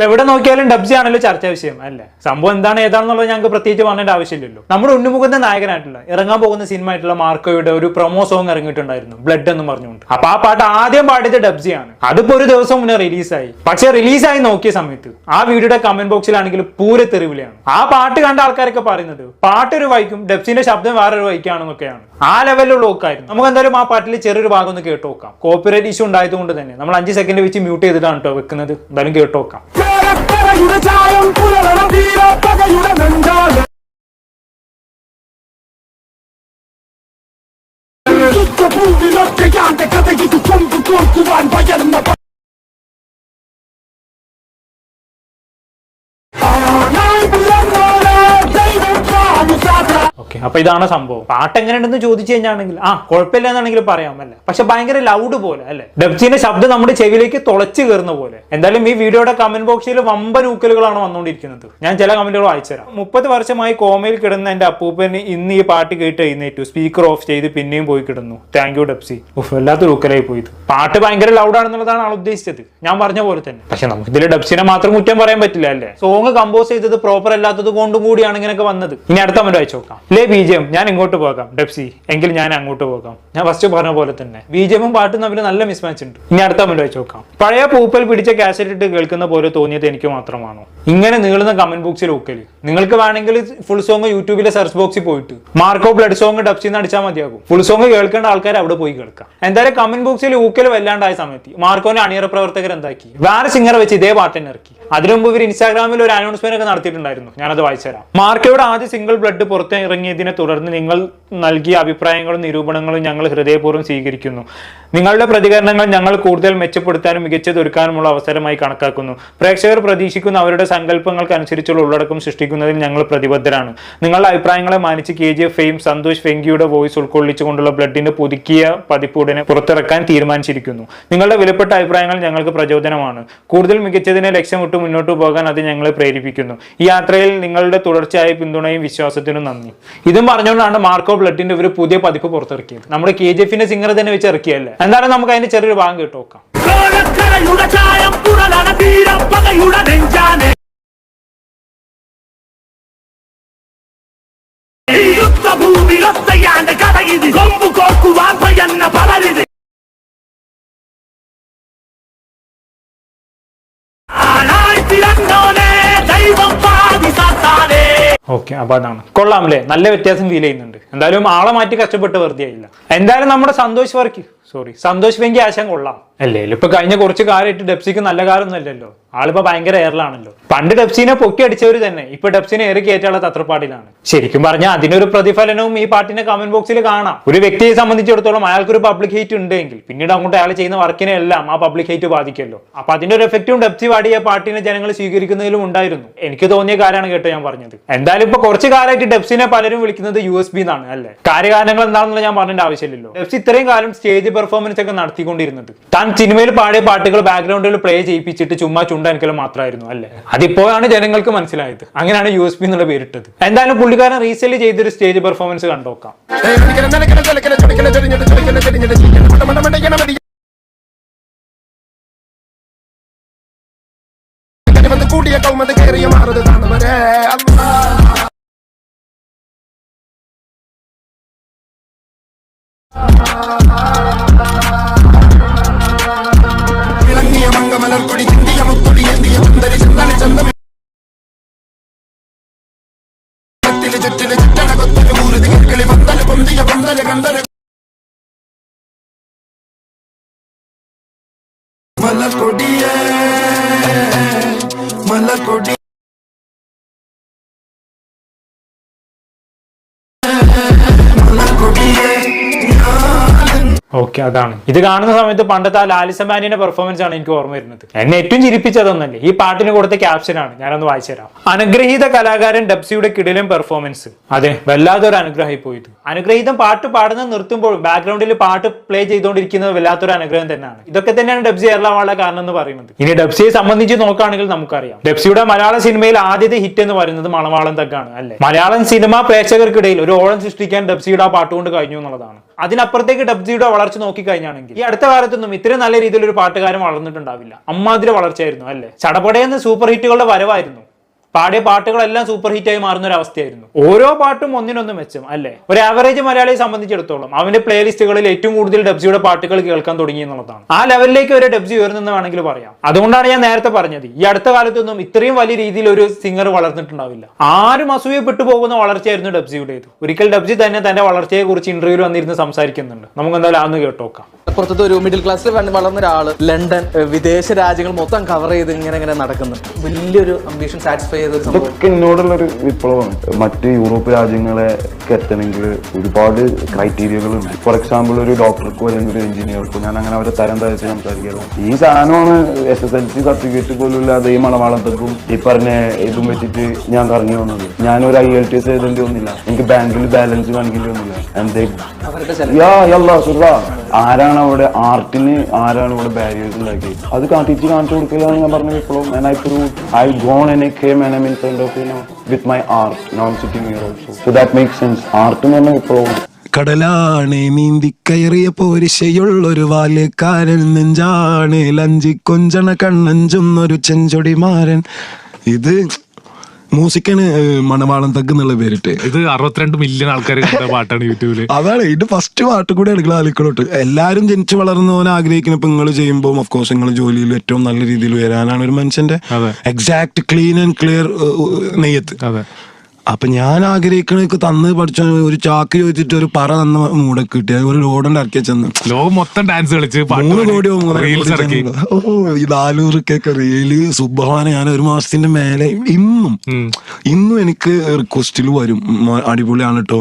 ഇപ്പൊ എവിടെ നോക്കിയാലും ഡബ്സി ആണല്ലോ ചർച്ചാ വിഷയം അല്ലേ? സംഭവം എന്താണ് ഏതാണെന്നുള്ളത് ഞങ്ങൾക്ക് പ്രത്യേകിച്ച് പറഞ്ഞേണ്ട ആവശ്യമില്ലല്ലോ. നമ്മുടെ ഉണ്ണുമുഖത്തെ നായകനായിട്ടുള്ള ഇറങ്ങാൻ പോകുന്ന സിനിമ ആയിട്ടുള്ള മാർക്കോയുടെ ഒരു പ്രൊമോ സോങ് ഇറങ്ങിയിട്ടുണ്ടായിരുന്നു ബ്ലഡ് എന്ന് പറഞ്ഞുകൊണ്ട്. അപ്പൊ ആ പാട്ട് ആദ്യം പാടിയത് ഡബ്സിയാണ് അതിപ്പോ ഒരു ദിവസം മുന്നേ റിലീസായി പക്ഷെ റിലീസായി നോക്കിയ സമയത്ത് ആ വീഡിയോയുടെ കമന്റ് ബോക്സിലാണെങ്കിൽ പൂര തെറിവിളിയാണ്. ആ പാട്ട് കണ്ട ആൾക്കാരൊക്കെ പറയുന്നത് ഒരു വൈക്കും ഡബ്സിന്റെ ശബ്ദം വേറൊരു വൈക്കാണെന്നൊക്കെയാണ്. ആ ലെവലിലുള്ള ഓക്കായിരുന്നു നമുക്ക് എന്തായാലും ആ പാട്ടിൽ ചെറിയൊരു ഭാഗം ഒന്ന് കേട്ട് നോക്കാം കോപ്പിറൈറ്റ് ഇഷ്യൂ ഉണ്ടായതുകൊണ്ട് തന്നെ നമ്മൾ അഞ്ച് സെക്കൻഡ് വെച്ച് മ്യൂട്ട് ചെയ്തിട്ടാണ് കേട്ടോ വെക്കുന്നത്. എന്തായാലും കേട്ട് നോക്കാം പകയുടെ ചായം പുലരണം തീര പകയുടെ നെഞ്ചാണ് ഭൂമിയിലൊറ്റയാന്റെ കഥകിത് കൊമ്പ് കോർക്കുവാൻ പകരുന്ന പ- ആനായി അപ്പൊ ഇതാണ് സംഭവം. പാട്ട് എങ്ങനെയുണ്ടെന്ന് ചോദിച്ചു കഴിഞ്ഞാണെങ്കിൽ ആ കുഴപ്പമില്ല എന്നാണെങ്കിൽ പറയാമല്ല പക്ഷെ ഭയങ്കര ലൗഡ് പോലെ അല്ലെ? ഡബ്സിന്റെ ശബ്ദം നമ്മുടെ ചെവിയിലേക്ക് തുളച്ചു കയറുന്ന പോലെ. എന്തായാലും ഈ വീഡിയോയുടെ കമന്റ് ബോക്സിൽ വമ്പൻ ഊക്കലുകളാണ് വന്നുകൊണ്ടിരിക്കുന്നത്. ഞാൻ ചില കമന്റുകൾ വായിച്ചുതരാം മുപ്പത് വർഷമായി കോമയിൽ കിടന്ന എന്റെ അപ്പൂപ്പന് ഇന്ന് ഈ പാട്ട് കേട്ട് എഴുന്നേറ്റു. സ്പീക്കർ ഓഫ് ചെയ്ത് പിന്നെയും പോയി കിടന്നു. താങ്ക് യു ഉഫ് വല്ലാത്തൊരു ഊക്കലായി പോയത് പാട്ട് ഭയങ്കര ലൗഡ് ആണെന്നുള്ളതാണ് ആൾ ഉദ്ദേശിച്ചത്. ഞാൻ പറഞ്ഞ പോലെ തന്നെ. പക്ഷെ നമുക്ക് ഇതിൽ ഡബ്സിനെ മാത്രം കുറ്റം പറയാൻ പറ്റില്ല അല്ലേ? സോങ് കമ്പോസ് ചെയ്തത് പ്രോപ്പർ അല്ലാത്തത് കൊണ്ടും കൂടിയാണ് ഇങ്ങനെയൊക്കെ വന്നത്. ഇനി അടുത്ത കമന്റ് വായിച്ചു നോക്കാം. ബീജം ഞാൻ ഇങ്ങോട്ട് പോകാം. ഡെപ്സി എങ്കിൽ ഞാൻ അങ്ങോട്ട് പോകാം. ഞാൻ ഫസ്റ്റ് പറഞ്ഞ പോലെ തന്നെ. ബീജമും പാട്ടും തമ്മിൽ നല്ല മിസ്മാച്ച് ഉണ്ട്. ഇനി അടുത്ത മുന്നോട്ട് വെച്ച് നോക്കാം. പഴയ പൂപ്പൽ പിടിച്ച കാസറ്റ് ഇട്ട് കേൾക്കുന്ന പോലെ തോന്നിയത് എനിക്ക് മാത്രമാണോ. ഇങ്ങനെ നീളുന്ന കമന്റ് ബോക്സിൽ ഒക്കൽ നിങ്ങൾക്ക് വേണമെങ്കിൽ ഫുൾ സോങ് യൂട്യൂബിലെ സെർച്ച് ബോക്സിൽ പോയിട്ട് മാർക്കോ ബ്ലഡ് സോങ് ഡബ്സിന്ന് അടിച്ചാൽ മതിയാകും. ഫുൾ സോങ് കേൾക്കേണ്ട ആൾക്കാർ അവിടെ പോയി കേൾക്കാം. എന്തായാലും കമന്റ് ബോക്സിൽ ഊക്കൽ വല്ലാണ്ടായ സമയത്ത് മാർക്കോന്റെ അണിയറ പ്രവർത്തകർ എന്താക്കി? വേറെ സിംഗർ വെച്ച് ഇതേ പാട്ട് തന്നെ ഇറക്കി. അതിനു മുമ്പ് ഇവർ ഇൻസ്റ്റാഗ്രാമിൽ ഒരു അനൗൺസ്മെന്റ് ഒക്കെ നടത്തിയിട്ടുണ്ടായിരുന്നു. ഞാനത് വായിച്ചുതരാം മാർക്കോയുടെ ആദ്യ സിംഗിൾ ബ്ലഡ് പുറത്തിറങ്ങിയതിനെ തുടർന്ന് നിങ്ങൾ നൽകിയ അഭിപ്രായങ്ങളും നിരൂപണങ്ങളും ഞങ്ങൾ ഹൃദയപൂർവം സ്വീകരിക്കുന്നു. നിങ്ങളുടെ പ്രതികരണങ്ങൾ ഞങ്ങൾ കൂടുതൽ മെച്ചപ്പെടുത്താനും മികച്ചതൊരുക്കാനുമുള്ള അവസരമായി കണക്കാക്കുന്നു. പ്രേക്ഷകർ പ്രതീക്ഷിക്കുന്ന അവരുടെ സങ്കല്പങ്ങൾക്കനുസരിച്ചുള്ള ഉള്ളടക്കം സൃഷ്ടിക്കുന്നതിൽ ഞങ്ങൾ പ്രതിബദ്ധരാണ്. നിങ്ങളുടെ അഭിപ്രായങ്ങളെ മാനിച്ച് K G F fame Santhosh ഫെങ്കിയുടെ voice ഉൾക്കൊള്ളിച്ചുകൊണ്ടുള്ള ബ്ലഡിന്റെ പുതുക്കിയ പതിപ്പ് പുറത്തിറക്കാൻ തീരുമാനിച്ചിരിക്കുന്നു. നിങ്ങളുടെ വിലപ്പെട്ട അഭിപ്രായങ്ങൾ ഞങ്ങൾക്ക് പ്രചോദനമാണ്. കൂടുതൽ മികച്ചതിനെ ലക്ഷ്യമിട്ട് മുന്നോട്ട് പോകാൻ അത് ഞങ്ങളെ പ്രേരിപ്പിക്കുന്നു. ഈ യാത്രയിൽ നിങ്ങളുടെ തുടർച്ചയായ പിന്തുണയും വിശ്വാസത്തിനും നന്ദി. ഇതും പറഞ്ഞുകൊണ്ടാണ് മാർക്കോ ബ്ലഡിന്റെ ഒരു പുതിയ പതിപ്പ് പുറത്തിറക്കിയത്. നമ്മുടെ കെ ജി എഫിന്റെ സിംഗർ തന്നെ വെച്ച് ഇറക്കിയല്ലേ എന്തായാലും നമുക്ക് അതിന്റെ ചെറിയൊരു ഭാഗം കേട്ട് നോക്കാം. കൊമ്പ് കോർക്കുവാൻ പലരിത് ഓക്കെ അപ്പൊ അതാണ്. കൊള്ളാം അല്ലേ? നല്ല വ്യത്യാസം ഫീൽ ചെയ്യുന്നുണ്ട്. എന്തായാലും ആളെ മാറ്റി കഷ്ടപ്പെട്ട് വെറുതെ ആയില്ല. എന്തായാലും നമ്മുടെ സന്തോഷ് വർക്ക് സോറി സന്തോഷ് വെങ്കി ആശം കൊള്ളാം. അല്ലേ? ഇപ്പൊ കഴിഞ്ഞ കുറച്ച് കാലമായിട്ട് ഡെപ്സിക്ക് നല്ല കാലൊന്നും അല്ലല്ലോ ആളിപ്പോ ഭയങ്കര എയറിലാണല്ലോ. പണ്ട് ഡെപ്സിനെ പൊക്കി അടിച്ചവർ തന്നെ. ഇപ്പൊ ഡെപ്സിനെ ഏറി കയറ്റാനുള്ള തത്രപ്പാടിലാണ്. ശരിക്കും പറഞ്ഞാൽ അതിനൊരു പ്രതിഫലനവും ഈ പാട്ടിന്റെ കമന്റ് ബോക്സിൽ കാണാം. ഒരു വ്യക്തിയെ സംബന്ധിച്ചിടത്തോളം അയാൾക്കൊരു പബ്ലിക് ഹേറ്റ് ഉണ്ടെങ്കിൽ പിന്നീട് അങ്ങോട്ട് അയാൾ ചെയ്യുന്ന വർക്കിനെ എല്ലാം ആ പബ്ലിക് ഹേറ്റ് ബാധിക്കല്ലോ അപ്പൊ അതിന്റെ ഒരു എഫക്റ്റും ഡെപ്സി പാടിയ പാട്ടിനെ ജനങ്ങൾ സ്വീകരിക്കുന്നതിലും ഉണ്ടായിരുന്നു. എനിക്ക് തോന്നിയ കാര്യമാണ് കേട്ടോ ഞാൻ പറഞ്ഞത്. എന്തായാലും ഇപ്പൊ കുറച്ച് കാലമായിട്ട് ഡെപ്സിനെ പലരും വിളിക്കുന്നത് യു എസ് ബി എന്നാണ് അല്ലേ? കാര്യകാരണങ്ങൾ എന്താണെന്നുള്ള ഞാൻ പറഞ്ഞിട്ട് ആവശ്യമില്ലല്ലോ. ഡെപ്സി ഇത്രയും കാലം സ്റ്റേജ് പെർഫോമൻസ് ഒക്കെ നടത്തിക്കൊണ്ടിരുന്നത്. താൻ സിനിമയിൽ പാടിയ പാട്ടുകൾ ബാക്ക്ഗ്രൗണ്ടിൽ പ്ലേ ചെയ്യിപ്പിച്ചിട്ട് ചുമ്മാ ചുണ്ടനക്കലും മാത്രമായിരുന്നു അല്ലേ? അതിപ്പോഴാണ് ജനങ്ങൾക്ക് മനസ്സിലായത്. അങ്ങനെയാണ് യു എസ് പി എന്നുള്ള പേരിട്ടത്. എന്തായാലും പുള്ളിക്കാരൻ റീസെന്റ് ചെയ്തൊരു സ്റ്റേജ് പെർഫോമൻസ് കണ്ടോക്കാം. കൂടിയ കൗമത് കയറിയ అందరి అందరి ഓക്കെ അതാണ്. ഇത് കാണുന്ന സമയത്ത് പണ്ടത്തെ ആ ലാലിസമാനിയുടെ പെർഫോമൻസ് ആണ് എനിക്ക് ഓർമ്മ വരുന്നത്. എന്നെ ഏറ്റവും ചിരിപ്പിച്ചതൊന്നല്ലേ ഈ പാട്ടിന് കൊടുത്ത ക്യാപ്ഷൻ ആണ്. ഞാനൊന്ന് വായിച്ചു തരാം. അനുഗ്രഹീത കലാകാരൻ ഡബ്സിയുടെ കിടിലും പെർഫോമൻസ് അതെ വല്ലാത്തൊരു അനുഗ്രഹമായി പോയത് അനുഗ്രഹീതം പാട്ട് പാടുന്നത് നിർത്തുമ്പോൾ ബാക്ക്ഗ്രൗണ്ടിൽ പാട്ട് പ്ലേ ചെയ്തുകൊണ്ടിരിക്കുന്നത് വല്ലാത്തൊരു അനുഗ്രഹം തന്നെയാണ്. ഇതൊക്കെ തന്നെയാണ് ഡബ്സി എറളാവാനുള്ള കാരണം എന്ന് പറയുന്നത്. ഇനി ഡബ്സിയെ സംബന്ധിച്ച് നോക്കുകയാണെങ്കിൽ നമുക്കറിയാം. ഡബ്സിയുടെ മലയാള സിനിമയിൽ ആദ്യത്തെ ഹിറ്റ് എന്ന് പറയുന്നത് മണവാളം തക്കാണ് അല്ലെ? മലയാളം സിനിമ പ്രേക്ഷകർക്കിടയിൽ ഒരു ഓളം സൃഷ്ടിക്കാൻ ഡബ്സിയുടെ ആ പാട്ടുകൊണ്ട് കഴിഞ്ഞു എന്നുള്ളതാണ്. അതിനപ്പുറത്തേക്ക് ഡബ്സിയുടെ വളർച്ച നോക്കിക്കഴിഞ്ഞാണെങ്കിൽ ഈ അടുത്ത കാലത്തൊന്നും ഇത്രയും നല്ല രീതിയിൽ ഒരു പാട്ടുകാരൻ വളർന്നിട്ടുണ്ടാവില്ല. അമ്മാതിരി വളർച്ചയായിരുന്നു അല്ലേ? ചടപടയെന്ന് സൂപ്പർ ഹിറ്റുകളുടെ വരവായിരുന്നു. പാടിയ പാട്ടുകളെല്ലാം സൂപ്പർ ഹിറ്റ് ആയി മാറുന്ന ഒരു അവസ്ഥയായിരുന്നു. ഓരോ പാട്ടും ഒന്നിനൊന്നും മെച്ചം അല്ലേ? ഒരു ആവറേജ് മലയാളിയെ സംബന്ധിച്ചിടത്തോളം അവന്റെ പ്ലേലിസ്റ്റുകളിൽ ഏറ്റവും കൂടുതൽ ഡബ്സിയുടെ പാട്ടുകൾ കേൾക്കാൻ തുടങ്ങി എന്നുള്ളതാണ്. ആ ലെവലിലേക്ക് വരെ ഡബ്സി ഉയർന്നെന്ന് വേണമെങ്കിൽ പറയാം. അതുകൊണ്ടാണ് ഞാൻ നേരത്തെ പറഞ്ഞത് ഈ അടുത്ത കാലത്തൊന്നും ഇത്രയും വലിയ രീതിയിൽ ഒരു സിംഗർ വളർന്നിട്ടുണ്ടാവില്ല. ആരും അസൂയപ്പെട്ടു പോകുന്ന വളർച്ചയായിരുന്നു ഡബ്സിയുടേത് ഒരിക്കൽ ഡബ്സി തന്നെ തന്റെ വളർച്ചയെ കുറിച്ച് ഇന്റർവ്യൂവിൽ വന്നിരുന്ന് സംസാരിക്കുന്നുണ്ട്. നമുക്ക് എന്തായാലും അന്ന് കേട്ടോക്കാം. പുറത്തത്തെ ഒരു മിഡിൽ ക്ലാസ്സിൽ വളർന്ന ഒരാൾ ലണ്ടൻ വിദേശ രാജ്യങ്ങൾ മൊത്തം കവർ ചെയ്ത് ഇങ്ങനെ ഇങ്ങനെ നടക്കുന്നു. വലിയൊരു അംബീഷൻ സാറ്റിസ്ഫൈ ചെയ്ത എന്നോടുള്ളൊരു വിപ്ലവമാണ്. മറ്റ് യൂറോപ്പ് രാജ്യങ്ങളെ എത്തണമെങ്കിൽ ഒരുപാട് ക്രൈറ്റീരിയകളുണ്ട് ഫോർ എക്സാമ്പിൾ ഒരു ഡോക്ടർക്കോ അല്ലെങ്കിൽ ഒരു എഞ്ചിനീയർക്കോ ഞാൻ അങ്ങനെ അവരെ തരം താഴ്ത്തി സംസാരിക്കുന്നു ഈ സാധനമാണ് S S L C certificate പോലുള്ള അതേ ഈ മണവാളത്തേക്കും ഈ പറഞ്ഞ ഇതും വെച്ചിട്ട് ഞാൻ കറങ്ങി വന്നത്. ഞാനൊരു ഐ എൽ ടി എസ് എഴുതേണ്ടി വന്നില്ല എനിക്ക് ബാങ്കിൽ ബാലൻസ് കാണിക്കേണ്ടി വന്നില്ല. എന്തേ? യാ ആരാണ് അവിടെ ആർട്ടിന് ആരാണ് ഇവിടെ ബാരിയേഴ്സ് ഉണ്ടാക്കിയത്? അത് കാത്തിച്ച് കാണിച്ചു കൊടുക്കലാണ് ഞാൻ പറഞ്ഞു വിപ്ലവം and I proved I gone and I came and I'm in front of you my with my sitting now also so that makes sense. Art എന്ന് പറഞ്ഞ വിപ്ലവം കടലാണെ നീന്തി കയറിയ പോരിശയുള്ളൊരു വാല്യക്കാരൻ നെഞ്ചാണ് ലഞ്ചി കൊഞ്ചണ കണ്ണഞ്ചുന്നൊരു ചെഞ്ചൊടിമാരൻ. ഇത് മ്യൂസിക്കാണ് മണവാളം തഗ് എന്നുള്ള പേരിട്ട്. ഇത് അറുപത്തിരണ്ട് മില്യൺ ആൾക്കാർ കണ്ട പാട്ടാണ് യൂട്യൂബിൽ. അതാണ് ഇത് ഫസ്റ്റ് പാട്ട് കൂടെ എടുക്കണം ആലിക്കളോട്ട് എല്ലാരും ജനിച്ചു വളർന്ന പോലെ ആഗ്രഹിക്കുന്ന ഇപ്പൊ നിങ്ങൾ ചെയ്യുമ്പോൾ ഓഫ് കോഴ്സ് നിങ്ങൾ ജോലിയിൽ ഏറ്റവും നല്ല രീതിയിൽ വരാനാണ് ഒരു മനുഷ്യന്റെ. എക്സാക്ട് ക്ലീൻ ആൻഡ് ക്ലിയർ നെയ്യത്ത്. അപ്പൊ ഞാൻ ആഗ്രഹിക്കണ തന്ന് പഠിച്ച ഒരു ചാക്ക് ചോദിച്ചിട്ട് ഒരു പറ തന്ന മൂടെ കിട്ടി. ഒരു ലോഡുണ്ട് ഇറക്കി ചെന്ന് ലോകം മൊത്തം ഡാൻസ് കളിച്ച് മൂന്ന് കോടിയോ മൂന്നര റീൽസ് കോടി നാലൂറ് ഓ ഈ നാനൂറൊക്കെ റീൽ സുബഹാന ഞാൻ ഒരു മാസത്തിന്റെ മേലെ ഇന്നും ഇന്നും എനിക്ക് റിക്വസ്റ്റിൽ വരും. അടിപൊളിയാണ് കേട്ടോ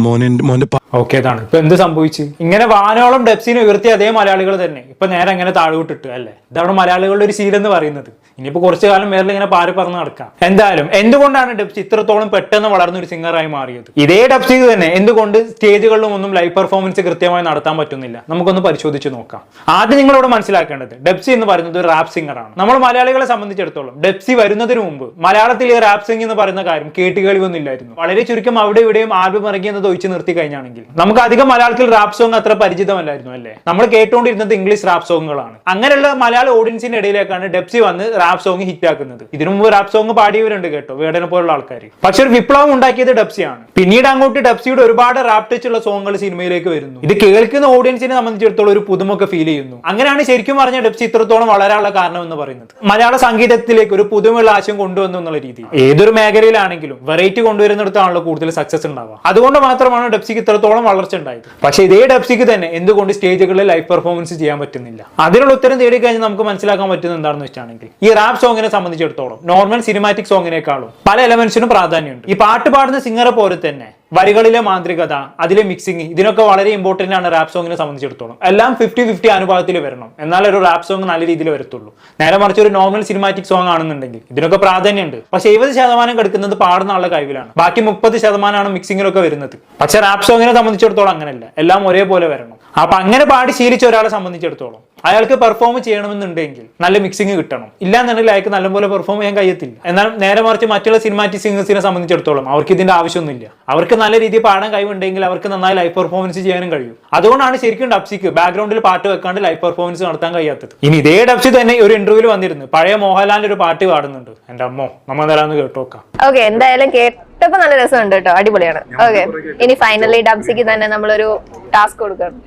മോനെ മോന്റെ ഓക്കെ അതാണ് ഇപ്പൊ എന്ത് സംഭവിച്ചു? ഇങ്ങനെ വാനോളം ഡെപ്സിനെ ഉയർത്തിയ അതേ മലയാളികൾ തന്നെ. ഇപ്പൊ നേരെ അങ്ങനെ താഴോട്ടിട്ട് അല്ലേ? ഇതാണ് മലയാളികളുടെ ഒരു ശീലം എന്ന് പറയുന്നത്. ഇനിയിപ്പോ കുറച്ചു കാലം മേലിൽ ഇങ്ങനെ പാറി പറന്ന് നടക്കാം. എന്തായാലും എന്തുകൊണ്ടാണ് ഡെപ്സി ഇത്രത്തോളം പെട്ടെന്ന് വളർന്ന ഒരു സിംഗറായി മാറിയത്? ഇതേ ഡെപ്സിക്ക് തന്നെ. എന്തുകൊണ്ട് സ്റ്റേജുകളിലും ഒന്നും ലൈവ് പെർഫോമൻസ് കൃത്യമായി നടത്താൻ പറ്റുന്നില്ല? നമുക്കൊന്ന് പരിശോധിച്ച് നോക്കാം. ആദ്യം നിങ്ങളിവിടെ മനസ്സിലാക്കേണ്ടത് ഡെപ്സി എന്ന് പറയുന്നത് ഒരു റാപ്പ് സിംഗറാണ് നമ്മൾ മലയാളികളെ സംബന്ധിച്ചിടത്തോളം ഡെപ്സി വരുന്നതിന് മുമ്പ് മലയാളത്തിൽ റാപ്പ് സിംഗ് എന്ന് പറയുന്ന കാര്യം കേട്ടുകളിവൊന്നും ഇല്ലായിരുന്നു. വളരെ ചുരുക്കം അവിടെ ഇവിടെയും ആൽബം ഇറങ്ങിയെന്നത് ഒഴിച്ചു നിർത്തി കഴിഞ്ഞാണെങ്കിൽ നമുക്ക് അധികം മലയാളത്തിൽ റാപ്പ് സോങ് അത്ര പരിചിതമല്ലായിരുന്നു അല്ലേ? നമ്മൾ കേട്ടുകൊണ്ടിരുന്നത് ഇംഗ്ലീഷ് റാപ്പ് സോങ്ങുകളാണ് അങ്ങനെയുള്ള മലയാള ഓഡിയൻസിന്റെ ഇടയിലേക്കാണ് ഡെപ്സി വന്ന് റാപ്പ് സോങ് ഹിറ്റ് ആക്കുന്നത്. ഇതിനു മുമ്പ് റാപ്പ് സോങ് പാടിയവരുണ്ട് കേട്ടോ വേടനെ പോലുള്ള ആൾക്കാർ പക്ഷെ ഒരു വിപ്ലവം ഉണ്ടാക്കിയത് ഡെപ്സിയാണ് പിന്നീട് അങ്ങോട്ട് ഡെപ്സിയുടെ ഒരുപാട് റാപ്പ് ടച്ച് ഉള്ള സോങ്ങുകൾ സിനിമയിലേക്ക് വരുന്നു. ഇത് കേൾക്കുന്ന ഓഡിയൻസിനെ സംബന്ധിച്ചിടത്തോളം ഒരു പുതുമൊക്കെ ഫീൽ ചെയ്യുന്നു. അങ്ങനെയാണ് ശരിക്കും പറഞ്ഞ ഡെപ്സി ഇത്രത്തോളം വളരാനുള്ള കാരണം എന്ന് പറയുന്നത്. മലയാള സംഗീതത്തിലേക്ക് ഒരു പുതുമയുള്ള ആശയം കൊണ്ടുവന്നു എന്നുള്ള രീതി ഏതൊരു മേഖലയിലാണെങ്കിലും വെറൈറ്റി കൊണ്ടുവരുന്നിടത്താണല്ലോ കൂടുതൽ സക്സസ് ഉണ്ടാവുക. അതുകൊണ്ട് മാത്രമാണ് ഡെപ്സിക്ക് ഇത്രത്തോളം വളർച്ച ഉണ്ടായത്. പക്ഷേ ഇതേ ഡെപ്സിക്ക് തന്നെ എന്തുകൊണ്ട് സ്റ്റേജുകളിൽ ലൈവ് പെർഫോമൻസ് ചെയ്യാൻ പറ്റുന്നില്ല? അതിനുള്ള ഉത്തരം തേടി കഴിഞ്ഞാൽ നമുക്ക് മനസ്സിലാക്കാൻ പറ്റുന്ന എന്താണെന്ന് വെച്ചാണെങ്കിൽ ഈ റാപ്പ് സോങ്ങിനെ സംബന്ധിച്ചിടത്തോളം നോർമൽ സിനിമാറ്റിക് സോങ്ങിനേക്കാളും പല എലമെന്റ്സിനും പ്രാധാന്യമുണ്ട്. ഈ പാട്ട് പാടുന്ന സിംഗറെ പോലെ തന്നെ വരികളിലെ മാന്ത്രികത അതിലെ മിക്സിംഗ് ഇതിനൊക്കെ വളരെ ഇമ്പോർട്ടന്റ് ആണ് റാപ്പ് സോങ്ങിനെ സംബന്ധിച്ചിടത്തോളം. എല്ലാം ഫിഫ്റ്റി ഫിഫ്റ്റി അനുപാതത്തിൽ വരണം. എന്നാൽ ഒരു റാപ്പ് സോങ് നല്ല രീതിയിൽ വരത്തുള്ളൂ. നേരെ മറിച്ച് ഒരു നോർമൽ സിനിമാറ്റിക് സോങ് ആണെന്നുണ്ടെങ്കിൽ ഇതിനൊക്കെ പ്രാധാന്യമുണ്ട്. പക്ഷേ എഴുപത് ശതമാനം കിടക്കുന്നത് പാടുന്ന ആളുടെ കഴിവിലാണ്. ബാക്കി മുപ്പത് ശതമാനമാണ് മിക്സിങ്ങിലൊക്കെ വരുന്നത്. പക്ഷെ റാപ്പ് സോങ്ങിനെ സംബന്ധിച്ചിടത്തോളം അങ്ങനെയല്ല. എല്ലാം ഒരേപോലെ വരണം. അപ്പൊ അങ്ങനെ പാടി ശീലിച്ച ഒരാളെ സംബന്ധിച്ചിടത്തോളം അയാൾക്ക് പെർഫോം ചെയ്യണമെന്നുണ്ടെങ്കിൽ നല്ല മിക്സിങ് കിട്ടണം. ഇല്ലാന്നുണ്ടെങ്കിൽ അയാൾക്ക് നല്ലപോലെ പെർഫോം ചെയ്യാൻ കഴിയത്തില്ല. എന്നാൽ നേരെ മറിച്ച് മറ്റുള്ള സിനിമാറ്റിക് സിംഗേഴ്സിനെ സംബന്ധിച്ചിടത്തോളം അവർക്ക് ഇതിന്റെ ആവശ്യമൊന്നുമില്ല. അവർക്ക് നല്ല രീതിയിൽ പാടാൻ കഴിവുണ്ടെങ്കിൽ അവർക്ക് നന്നായി ലൈവ് പെർഫോമൻസ് ചെയ്യാനും കഴിയും. അതുകൊണ്ടാണ് ശരിക്കും ഡബ്സിക്ക് ബാക്ക്ഗ്രൗണ്ടിൽ പാട്ട് വെക്കാണ്ട് ലൈവ് പെർഫോമൻസ് നടത്താൻ കഴിയാത്തത്. ഇനി ഇതേ ഡബ്സി തന്നെ ഒരു ഇന്റർവ്യൂവിൽ വന്നിരുന്നു. പഴയ മോഹൻലാലിന്റെ ഒരു പാട്ട് പാടുന്നുണ്ട്. എന്റെ അമ്മോ നമ്മൾ എന്തായാലും കേട്ടു നോക്കാം. ഓക്കെ എന്തായാലും കേട്ടപ്പോ നല്ല രസമുണ്ട് കേട്ടോ. അടിപൊളിയാണ്. ഓക്കെ ഇനി ഫൈനലി ഡബ്സിക്ക് തന്നെ നമ്മളൊരു ടാസ്ക് കൊടുക്കണം.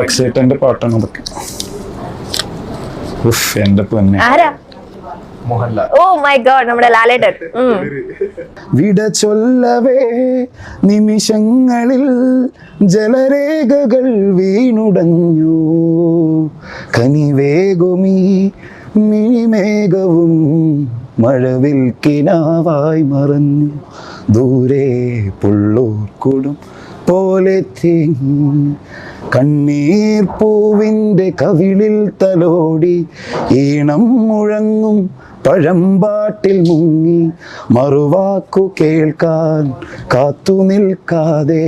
റക്സേട്ടന്റെ പാട്ടാണ് അതൊക്കെ. ഉഫ് എന്റെ പൊന്നെ. ആരാ? ഓ മൈ ഗോഡ് നമ്മുടെ ലാലേട്ടൻ. വിട ചൊല്ലവേ നിമിഷങ്ങളിൽ ജലരേഖകൾ വീണുടഞ്ഞു. കനിവേഗുമീ മിനിമേഘവും മഴവിൽ കിനാവായി മറഞ്ഞു. ദൂരെ പുള്ളൂർക്കുടും പോലെ കണ്ണീർ പൂവിന്റെ കവിളിൽ തലോടി ഈണം മുഴങ്ങും പഴമ്പാട്ടിൽ മുങ്ങി മറുവാക്കു കേൾക്കാൻ കാത്തു നിൽക്കാതെ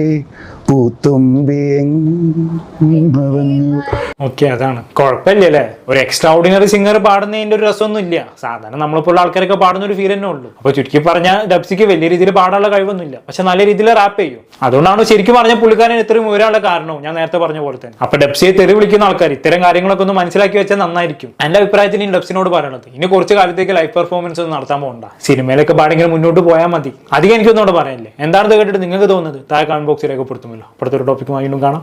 ഓക്കെ അതാണ്. കുഴപ്പമില്ലല്ലേ? ഒരു എക്സ്ട്രാ ഓർഡിനറി സിംഗർ പാടുന്നതിന്റെ ഒരു രസമൊന്നും ഇല്ല സാധാരണ നമ്മളിപ്പോൾ ആൾക്കാരൊക്കെ പാടുന്ന ഒരു ഫീൽ തന്നെ ഉള്ളൂ. അപ്പൊ ചുരുക്കി പറഞ്ഞാൽ ഡബ്സിക്ക് വലിയ രീതിയിൽ പാടാനുള്ള കഴിവൊന്നുമില്ല. പക്ഷെ നല്ല രീതിയിൽ റാപ്പ് ചെയ്യും. അതുകൊണ്ടാണ് ശരിക്കും പറഞ്ഞ പുള്ളിക്കാരൻ ഇത്രയും ഉയരാനുള്ള കാരണവും ഞാൻ നേരത്തെ പറഞ്ഞ പോലെ തന്നെ. അപ്പൊ ഡബ്സിയെ തെറി വിളിക്കുന്ന ആൾക്കാർ ഇത്തരം കാര്യങ്ങളൊക്കെ ഒന്ന് മനസ്സിലാക്കി വെച്ചാൽ നന്നായിരിക്കും. എന്റെ അഭിപ്രായത്തിൽ ഇനി ഡബ്സിനോട് പറയണത് ഇനി കുറച്ച് കാലത്തേക്ക് ലൈഫ് പെർഫോമൻസ് ഒന്നും നടത്താൻ പോകണ്ട സിനിമയിലൊക്കെ പാടെങ്കിലും മുന്നോട്ട് പോയാൽ മതി. അധികം എനിക്കൊന്നുകൂടെ പറയാനില്ലേ? എന്താണെന്ന് കേട്ടിട്ട് നിങ്ങൾക്ക് തോന്നുന്നത്? താഴെ കമന്റ് ബോക്സിൽ രേഖപ്പെടുത്തുമല്ലോ ഒരു ടോപ്പിക്കുമായി വീണ്ടും കാണാം.